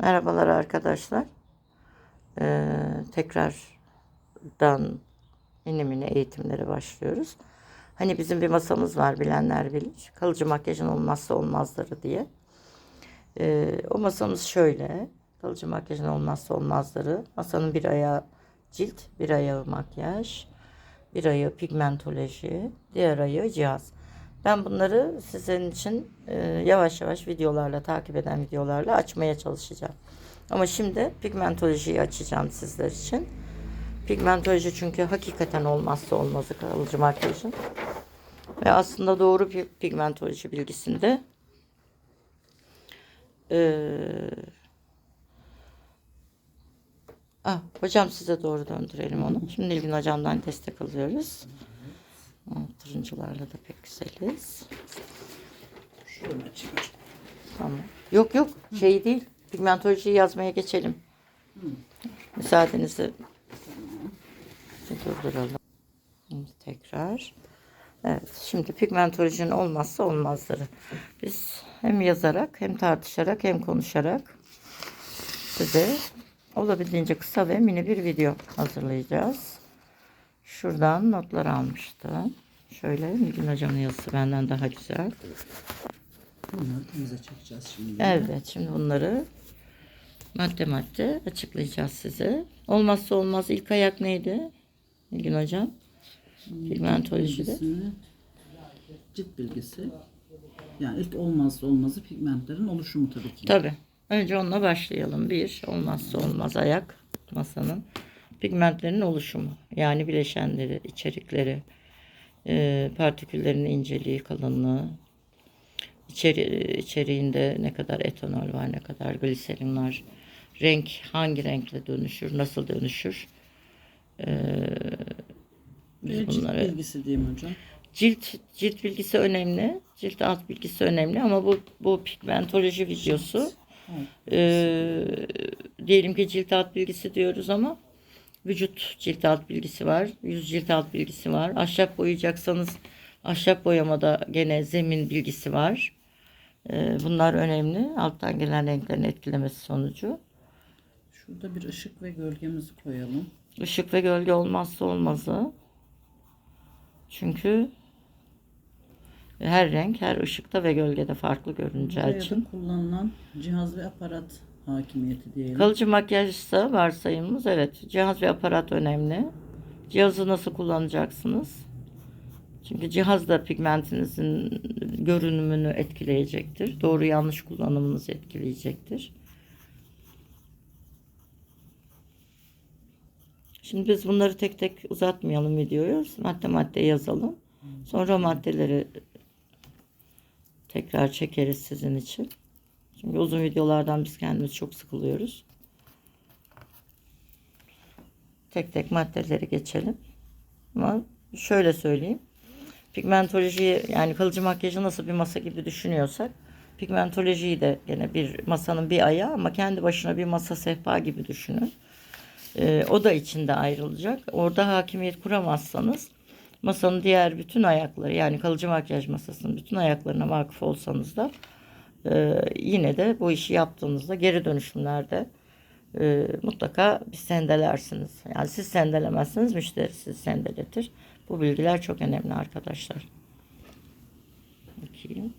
Merhabalar arkadaşlar. Ee, tekrardan mini eğitimlere başlıyoruz. Hani bizim bir masamız var bilenler bilir. Kalıcı makyajın olmazsa olmazları diye. Ee, o masamız şöyle. Kalıcı makyajın olmazsa olmazları. Masanın bir ayağı cilt, bir ayağı makyaj, bir ayağı pigmentoloji, diğer ayağı cihaz. Ben bunları sizin için e, yavaş yavaş videolarla, takip eden videolarla açmaya çalışacağım. Ama şimdi pigmentolojiyi açacağım sizler için. Pigmentoloji çünkü hakikaten olmazsa olmazı kalıcı makyajın. Ve aslında doğru bir pigmentoloji bilgisinde ee, ah, hocam size doğru döndürelim onu. Şimdi Nilgün hocamdan destek alıyoruz. Turuncularla da pek güzeliz. Şöyle açayım. Tamam. Yok yok şey değil. Pigmentolojiyi yazmaya geçelim. Müsaadenizi bir durduralım. Şimdi tekrar. Evet şimdi pigmentolojinin olmazsa olmazları. Biz hem yazarak hem tartışarak hem konuşarak size olabildiğince kısa ve mini bir video hazırlayacağız. Şuradan notlar almıştım. Şöyle Nilgün hocamın yazısı benden daha güzel. Bunları temize çekeceğiz şimdi. Evet şimdi bunları madde madde açıklayacağız size. Olmazsa olmaz ilk ayak neydi? Nilgün hocam. Pigmentolojide. Cilt bilgisi. Yani ilk olmazsa olmazı pigmentlerin oluşumu tabii ki. Tabi. Önce onunla başlayalım. Bir olmazsa olmaz ayak masanın. Pigmentlerin oluşumu. Yani bileşenleri, içerikleri, e, partiküllerin inceliği, kalınlığı, içeri, içeriğinde ne kadar etanol var, ne kadar gliserin var, renk hangi renkle dönüşür, nasıl dönüşür. E, biz Ve cilt bunları bilgisi diyeyim hocam. cilt cilt bilgisi önemli. Cilt alt bilgisi önemli ama bu bu pigmentoloji videosu Evet. ee, diyelim ki cilt alt bilgisi diyoruz ama vücut cilt alt bilgisi var. Yüz cilt alt bilgisi var. Ahşap boyayacaksanız ahşap boyamada gene zemin bilgisi var. Ee, bunlar önemli. Alttan gelen renklerin etkilemesi sonucu. Şurada bir ışık ve gölgemizi koyalım. Işık ve gölge olmazsa olmazı. Çünkü her renk her ışıkta ve gölgede farklı görüneceği için. kullanılan cihaz ve aparat hakimiyeti diyelim. Kalıcı makyajsa varsayımımız evet. Cihaz ve aparat önemli. Cihazı nasıl kullanacaksınız? Çünkü cihaz da pigmentinizin görünümünü etkileyecektir. Doğru yanlış kullanımınızı etkileyecektir. Şimdi biz bunları tek tek uzatmayalım videoyu. Madde madde yazalım. Sonra maddeleri tekrar çekeriz sizin için. Çünkü uzun videolardan biz kendimiz çok sıkılıyoruz. Tek tek maddeleri geçelim. Ama şöyle söyleyeyim. Pigmentolojiyi yani kalıcı makyajı nasıl bir masa gibi düşünüyorsak pigmentolojiyi de gene bir masanın bir ayağı ama kendi başına bir masa sehpa gibi düşünün. Ee, o da içinde ayrılacak. Orada hakimiyet kuramazsanız masanın diğer bütün ayakları yani kalıcı makyaj masasının bütün ayaklarına vakıf olsanız da ee, yine de bu işi yaptığınızda geri dönüşümlerde e, mutlaka bir sendelersiniz. Yani siz sendelemezsiniz müşteri sizi sendeletir. Bu bilgiler çok önemli arkadaşlar. Bakayım.